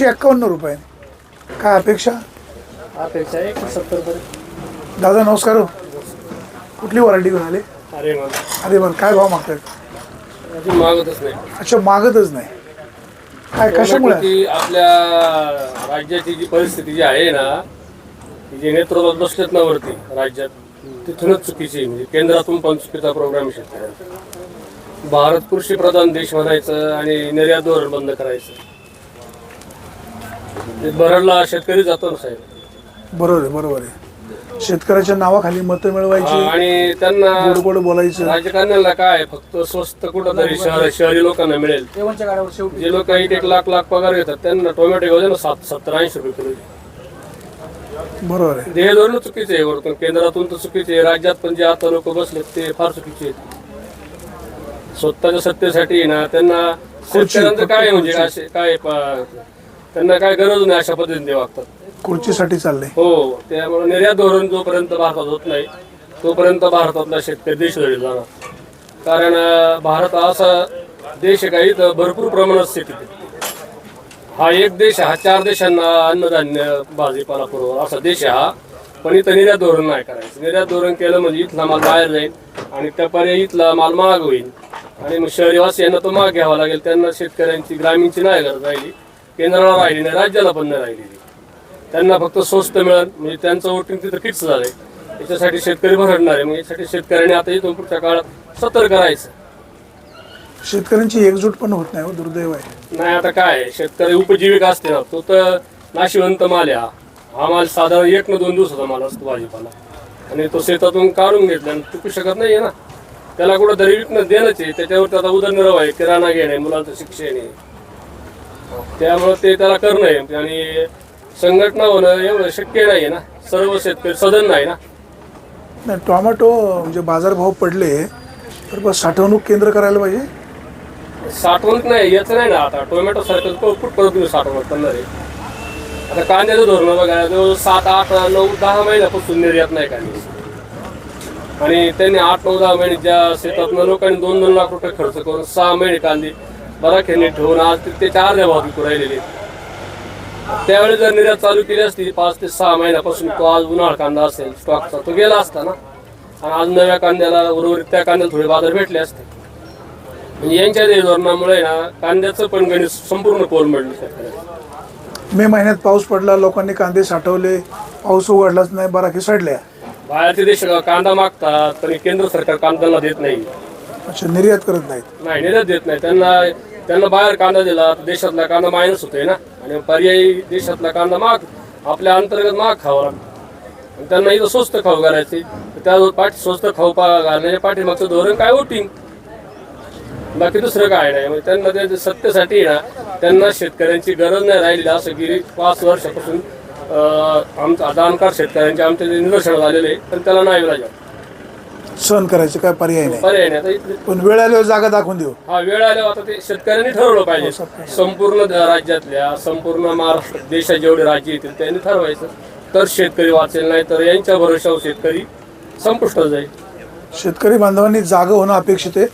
एकशे एक्कावन्न रुपये. काय अपेक्षा? अपेक्षा एक सत्तर दादा नमस्कार हो. कुठली व्हरायटी घेऊन आले? अरे मग अरे बरं काय भाव मागतायत अजून मागतच नाही. अच्छा मागतच नाही. काय कशामुळे? आपल्या राज्याची जी परिस्थिती जी आहे ना ती जे नेतृत्वात बसलेत ना वरती राज्यात तिथूनच चुकीची आहे. म्हणजे केंद्रातून पण चुकीचा प्रोग्राम आहे. शेतकऱ्यांचा भारत कृषी प्रधान देश म्हणायचं आणि निर्यात धोरण बंद करायचं. बरडला शेतकरी जातो ना साहेब. बरोबर आहे बरोबर आहे. शेतकऱ्याच्या नावाखाली मतं मिळवायची आणि त्यांना गोड गोड बोलायचं. राजकारण्याला काय फक्त स्वस्त कुठं तरी शहर शहरी लोकांना मिळेल. जे लोक एक एक लाख लाख पगार घेतात त्यांना टोमॅटो घेऊ दे ना सात सत्तर ऐंशी रुपये किलो. बरोबर आहे. ध्येय धोरण चुकीचे आहे वरतून केंद्रातून तर चुकीचे आहे राज्यात पण जे आता लोक बसलेत ते फार चुकीचे आहेत. स्वतःच्या सत्तेसाठी ना त्यांना शेतकऱ्यांचं काय म्हणजे असे काय प- त्यांना काय गरज नाही अशा पद्धतीने वागतात. खुर्चीसाठी चाललंय हो त्यामुळे निर्यात धोरण जोपर्यंत भारतात होत नाही तोपर्यंत भारतातला शेतकरी देश धडील जाणार. कारण अं, भारत हा असा देश आहे का इथं भरपूर प्रमाणात शेती. हा एक देश आहे, हा चार देशांना अन्नधान्य भाजीपाला पुरवणार असा देश आहे हा. पण इथं निर्यात धोरण नाही करायचं. निर्यात धोरण केलं म्हणजे इथला माल बाहेर जाईल आणि त्या पर्यायी इथला माल महाग होईल. आणि मग शहरीवासियांना तो महाग घ्यावा लागेल त्यांना शेतकऱ्यांची ग्रामीणची नाही गरज राहिली. केंद्राला राहिली नाही राज्याला पण नाही राहिली त्यांना फक्त स्वस्त मिळेल म्हणजे त्यांचं वोटिंग तिथं फिक्स झालंय. याच्यासाठी शेतकरी भरडणार आहे. मग यासाठी शेतकऱ्यांनी आता इथून पुढच्या काळात सतर्क राहायचं. शेतकऱ्यांची एकजूट पण होत नाही हो दुर्दैव आहे. नाही आता काय आहे, शेतकरी उपजीविका असते ना तो तर नाशिवंत माल आहे हा. हा माल साधारण एक न दोन दिवसाचा माल असतो भाजीपाला. आणि तो शेतातून काढून घेतला आणि टिकू शकत नाहीये ना. त्याला कुठं तरी विकणं देणंच आहे. त्याच्यावर त्याचा उदरनिर्वाह आहे किराणा घेणे मुलांचं शिक्षण आहे. त्यामुळे ते त्याला करणं आहे आणि संघटना होणं एवढं शक्य नाही ना. सर्व शेतकरी सदन नाही ना. नाही टोमॅटो म्हणजे बाजारभाव पडले तर बस साठवणूक केंद्र करायला पाहिजे? साठवणूक नाही याचं नाही ना आता. टोमॅटो सारखं परत तुम्ही साठवणूक करणार. आहे आता कांद्याचं धोरण बघा जवळ सात आठ नऊ दहा महिन्यापासून निर्यात नाही कांदे. आणि त्यांनी आठ नऊ दहा महिने ज्या शेतातनं लोकांनी दोन दोन लाख रुपये खर्च करून सहा महिने कांदे बरा खेळणे ठेवून आज ते त्याच्या अर्ध्या भाव विकू राहिलेले. त्यावेळी जर निर्यात चालू केली असती पाच ते सहा महिन्यापासून तो आज उन्हाळ कांदा असेल स्टॉकचा तो गेला असता ना. आणि आज नव्या कांद्याला उर्वरित त्या कांद्याला थोडे बाजार भेटले असते. म्हणजे यांच्या धोरणामुळे ना कांद्याचं पण गणित संपूर्ण कोलमडलं शेतकऱ्याचं मे महिन्यात पाऊस पडला लोकांनी कांदे साठवले पाऊस उघडलाच नाही बरा सडल्या. बाहेरचे देश कांदा मागतात पण केंद्र सरकार कांद्याला देत नाही. अच्छा निर्यात करत नाहीत. नाही निर्यात देत नाही. त्यांना त्यांना बाहेर कांदा दिला तर देशातला कांदा मायनस होतोय ना. आणि पर्यायी देशातला कांदा माग आपल्या अंतर्गत माग खावा लागतो. आणि त्यांना इथं स्वस्त खाऊ घालायचे. त्या पाठी स्वस्त खाऊ पा घालण्याच्या पाठीमागचं धोरण काय वोटिंग बाकी दुसरं काय नाही. म्हणजे त्यांना ते सत्तेसाठी ना त्यांना शेतकऱ्यांची गरज नाही राहिली. असं गेली पाच वर्षापासून अं, आमचा जाणकार शेतकऱ्यांचे आमचे जे निदर्शन झालेले आहे, पण त्याला नाही विलाज सहन करायचं काय पर्याय नाही. पर्याय नाही. आता इथले पण वेळ आल्यावर जागा दाखवून देऊ. हा वेळ आल्यावर आता ते शेतकऱ्यांनी ठरवलं पाहिजे. संपूर्ण द- राज्यातल्या संपूर्ण महाराष्ट्र देशात जेवढे राज्य येतील त्यांनी ठरवायचं. तर शेतकरी वाचेल नाही तर यांच्या भरोशावर शेतकरी संपुष्ट जाईल. शेतकरी बांधवांनी जागा होणं अपेक्षित आहे.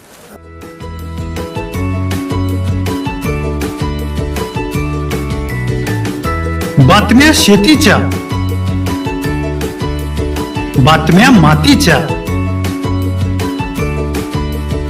बातम्या शेतीच्या बातम्या मातीच्या.